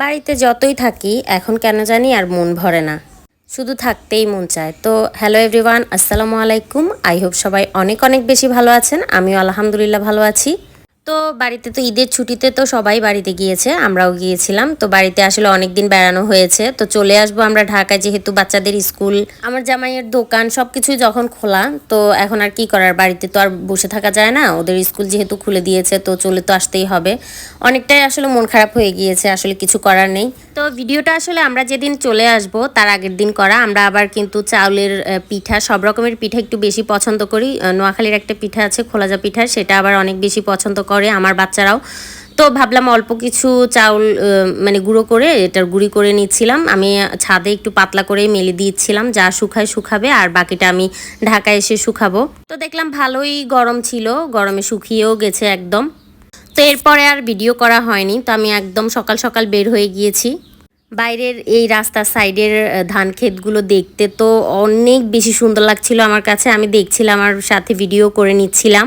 বাড়িতে যতই থাকি, এখন কেন জানি আর মন ভরে না। শুধু থাকতেই মন চায়। তো হ্যালো এভরিওয়ান আসসালামু আলাইকুম। আই হোপ সবাই অনেক অনেক বেশি ভালো আছেন। আমিও আলহামদুলিল্লাহ ভালো আছি। তো বাড়িতে তো ঈদের ছুটিতে তো সবাই বাড়িতে গিয়েছে, আমরাও গিয়েছিলাম। তো বাড়িতে আসলে অনেক দিন বেড়ানো হয়েছে। তো চলে আসব আমরা ঢাকায়, যেহেতু বাচ্চাদের স্কুল। আমার জামাইয়ের দোকান সব কিছুই যখন খোলা, তো এখন আর কি করার? বাড়িতে তো আর বসে থাকা যায় না। ওদের স্কুল যেহেতু খুলে দিয়েছে, তো চলে তো আসতেই হবে। অনেকটাই আসলে মন খারাপ হয়ে গিয়েছে, আসলে কিছু করার নেই। তো ভিডিওটা আসলে আমরা যেদিন চলে আসব, তার আগের দিন করা। আমরা আবার কিন্তু চাউলের পিঠা, সব রকমের পিঠা একটু বেশি পছন্দ করি। নোয়াখালীর একটা পিঠা আছে, খোলাজা পিঠা, সেটা আবার অনেক বেশি পছন্দ করে আমার বাচ্চারাও। তো ভাবলাম অল্প কিছু চাউল মানে গুঁড়ো করে এটার গুঁড়ি করে নিচ্ছিলাম। আমি ছাদে একটু পাতলা করে মেলে দিচ্ছিলাম, যা শুকায় শুকাবে, আর বাকিটা আমি ঢাকায় এসে শুকাবো। তো দেখলাম ভালোই গরম ছিল, গরমে শুকিয়েও গেছে একদম। তো এরপরে আর ভিডিও করা হয়নি, তো আমি একদম সকাল সকাল বের হয়ে গিয়েছি। বাইরের এই রাস্তার সাইডের ধান ক্ষেতগুলো দেখতে তো অনেক বেশি সুন্দর লাগছিল আমার কাছে। আমি দেখছিলাম আমার সাথে ভিডিও করে নিচ্ছিলাম।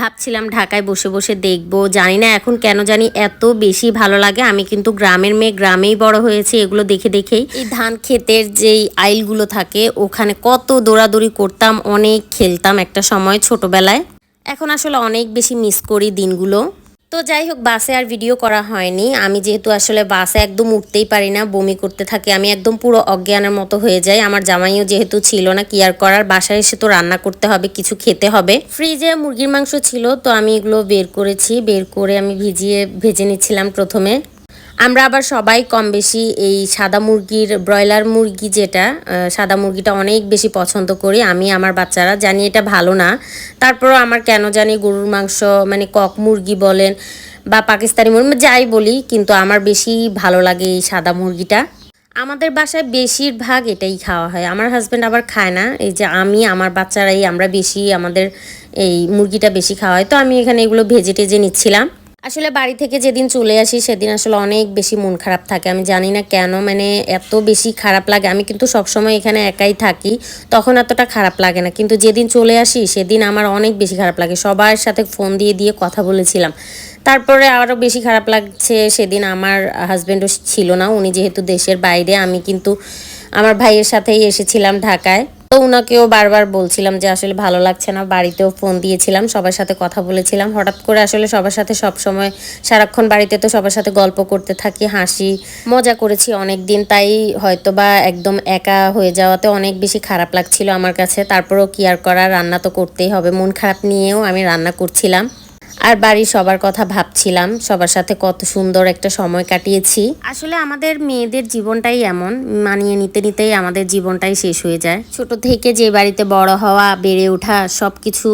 ভাবছিলাম ঢাকায় বসে বসে দেখব। জানি না এখন কেন জানি এত বেশি ভালো লাগে। আমি কিন্তু গ্রামের মেয়ে, গ্রামেই বড় হয়েছে, এগুলো দেখে দেখেই। এই ধান ক্ষেতের যেই আইলগুলো থাকে, ওখানে কত দৌড়াদৌড়ি করতাম, অনেক খেলতাম একটা সময় ছোটবেলায়। এখন আসলে অনেক বেশি মিস করি দিনগুলো। তো যাই হোক বাসে আর ভিডিও করা হয়নি। আমি যেহেতু আসলে বাসে একদম উঠতেই পারি না, বমি করতে থাকি, আমি একদম পুরো অজ্ঞানের মতো হয়ে যাই। আমার জামাইও যেহেতু ছিল না, কি আর করার? বাসায় এসে তো রান্না করতে হবে, কিছু খেতে হবে। ফ্রিজে মুরগির মাংস ছিল, তো আমি এগুলো বের করেছি। বের করে আমি ভিজিয়ে, ভেজে নিচ্ছিলাম প্রথমে। আমরা আবার সবাই কম বেশি এই সাদা মুরগির, ব্রয়লার মুরগি যেটা সাদা মুরগিটা অনেক বেশি পছন্দ করি আমি, আমার বাচ্চারা। জানি এটা ভালো না। তারপরও আমার কেন জানি গরুর মাংস মানে কক মুরগি বলেন বা পাকিস্তানি মুরগি যাই বলি, কিন্তু আমার বেশি ভালো লাগে এই সাদা মুরগিটা। আমাদের বাসায় বেশিরভাগ এটাই খাওয়া হয়। আমার হাজব্যান্ড আবার খায় না। এই যে আমি, আমার বাচ্চারাই, আমরা বেশি আমাদের এই মুরগিটা বেশি খাওয়া হয়। তো আমি এখানে এগুলো ভেজে টেজে নিচ্ছিলাম। আসলে বাড়ি থেকে যেদিন চলে আসি, সেদিন আসলে অনেক বেশি মন খারাপ থাকে। আমি জানি না কেন মানে এত বেশি খারাপ লাগে। আমি কিন্তু সবসময় এখানে একাই থাকি, তখন এতটা খারাপ লাগে না। কিন্তু যেদিন চলে আসি, সেদিন আমার অনেক বেশি খারাপ লাগে। সবার সাথে ফোন দিয়ে দিয়ে কথা বলেছিলাম। তারপরে আরও বেশি খারাপ লাগছে, সেদিন আমার হাজব্যান্ডও ছিল না। উনি যেহেতু দেশের বাইরে, আমি কিন্তু আমার ভাইয়ের সাথেই এসেছিলাম ঢাকায়। তো উনাকেও বারবার বলছিলাম যে আসলে ভালো লাগছে না, বাড়িতেও ফোন দিয়েছিলাম, সবার সাথে কথা বলেছিলাম। হঠাৎ করে আসলে সবার সাথে সব সময় সারাক্ষণ বাড়িতে তো সবার সাথে গল্প করতে থাকি, হাসি, মজা করেছি অনেক দিন তাই হয়তো বা একদম একা হয়ে যাওয়াতে অনেক বেশি খারাপ লাগছিল আমার কাছে। তারপরেও কি আর করা রান্না তো করতেই হবে। মন খারাপ নিয়েও আমি রান্না করছিলাম। আর বাড়ির সবার কথা ভাবছিলাম সবার সাথে কত সুন্দর একটা সময় কাটিয়েছি। আসলে আমাদের মেয়েদের জীবনটাই এমন মানিয়ে নিতে নিতেই আমাদের জীবনটাই শেষ হয়ে যায়। ছোট থেকে যে বাড়িতে বড় হওয়া বেড়ে ওঠা সব কিছু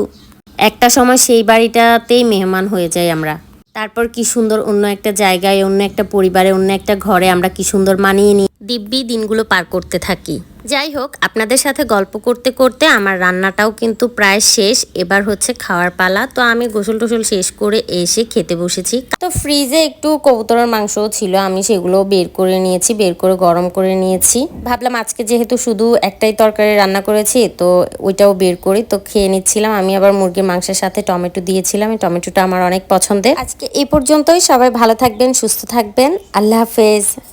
একটা সময় সেই বাড়িটাতেই মেহমান হয়ে যাই আমরা। তারপর কি সুন্দর অন্য একটা জায়গায় অন্য একটা পরিবারে অন্য একটা ঘরে আমরা কি সুন্দর মানিয়ে নিই। দিব্যি দিনগুলো পার করতে থাকি। যাই হোক, আপনাদের সাথে গল্প করতে করতে আমার রান্নাটাও কিন্তু প্রায় শেষ। এবার হচ্ছে খাওয়ার পালা। তো আমি গোসল টোসল শেষ করে এসে খেতে বসেছি। তো ফ্রিজে একটু কবুতরের মাংসও ছিল। আমি সেগুলো বের করে নিয়েছি, বের করে গরম করে নিয়েছি। ভাবলাম আজকে যেহেতু শুধু একটাই তরকারি রান্না করেছি, তো ওইটাও বের করি। তো খেয়ে নিচ্ছিলাম। আমি আবার মুরগির মাংসের সাথে টমেটো দিয়েছিলাম। টমেটোটা আমার অনেক পছন্দের। আজকে এই পর্যন্তই। সবাই ভালো থাকবেন, সুস্থ থাকবেন। আল্লাহ হাফেজ।